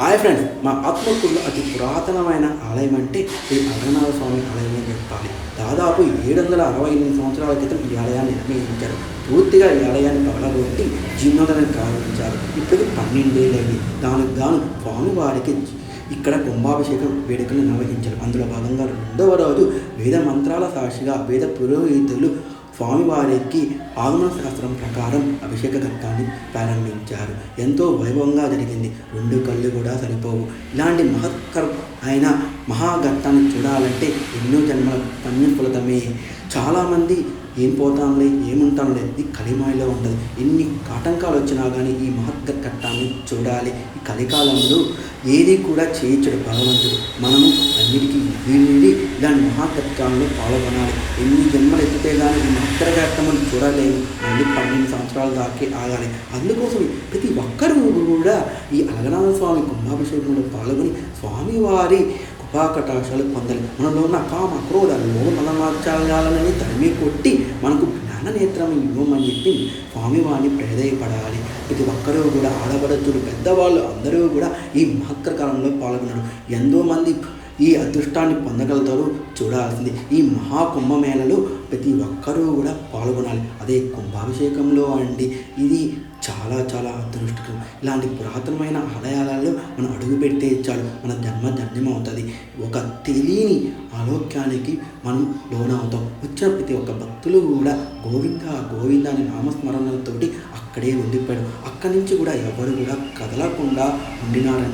Hi friends మా ఆత్మకూరులో అతి పురాతనమైన ఆలయం అంటే ఈ అరగనాథ స్వామి ఆలయం చెప్పాలి. దాదాపు ఏడు వందల అరవై ఎనిమిది సంవత్సరాల క్రితం ఈ ఆలయాన్ని నిర్మించారు. పూర్తిగా ఈ ఆలయాన్ని పగలగొట్టి జీర్ణోదనం కావించారు ఇప్పటికి పన్నెండేళ్ళైంది. దానికి గాను స్వామివారికి ఇక్కడ కుంభాభిషేకం వేడుకలు నిర్వహించారు. అందులో భాగంగా రెండవ రోజు వేద మంత్రాల సాక్షిగా వేద పురోహితులు స్వామివారికి ఆగమన శాస్త్రం ప్రకారం అభిషేక ఘట్టాన్ని ప్రారంభించారు. ఎంతో వైభవంగా జరిగింది. రెండు కళ్ళు కూడా సరిపోవు. ఇలాంటి మహత్కర్ అయిన మహాఘట్టాన్ని చూడాలంటే ఎన్నో జన్మల పుణ్యఫలితమే. చాలామంది ఏం పోతాంలే ఏముంటాంలే ఇది కలిమాయలో ఉండదు. ఎన్ని ఆటంకాలు వచ్చినా కానీ ఈ మహత్గ ఘట్టాన్ని చూడాలి. ఈ కలికాలంలో ఏది కూడా చేయించడు భగవంతుడు మనము అన్నిటికీ వీడి ఇలాంటి మహాఘట్టాల్లో పాల్గొనాలి. ఎన్ని జన్మలు ఎత్తితే కానీ ఇతర కార్యక్రమాలు ఘట్టమును చూడలేము. మళ్ళీ పన్నెండు సంవత్సరాల దాకే ఆగాలి. అందుకోసం ప్రతి ఒక్కరూ కూడా ఈ అలగనాథ స్వామి కుంభాభిషేకంలో పాల్గొని స్వామివారి కృపాకటాశాలు పొందాలి. మనలో ఉన్న కామ క్రోధ లోభ మలమాచారాలని తరిమి కొట్టి మనకు జ్ఞాన నేత్రం ఇవ్వమని చెప్పి స్వామివారిని ప్రేదయపడాలి ప్రతి ఒక్కరూ కూడా ఆడబడతులు పెద్దవాళ్ళు అందరూ కూడా ఈ మహత్తర కాలంలో పాల్గొన్నారు ఎంతోమంది ఈ అదృష్టాన్ని పొందగలుగుతారు చూడాల్సింది. ఈ మహాకుంభమేళలో ప్రతి అభిషేకంలో అండి. ఇది చాలా చాలా అదృష్టకరం. ఇలాంటి పురాతనమైన ఆలయాలలో మనం అడుగు పెడితే చాలు మన జన్మ ధన్యం అవుతుంది ఒక తెలియని ఆలోక్యానికి మనం లోనవుతాం. వచ్చిన ప్రతి ఒక్క భక్తులు కూడా గోవింద గోవింద అనే నామస్మరణలతోటి అక్కడే ఉండిపోయాడు అక్కడి నుంచి కూడా ఎవరు కూడా కదలకుండా ఉండినారండి.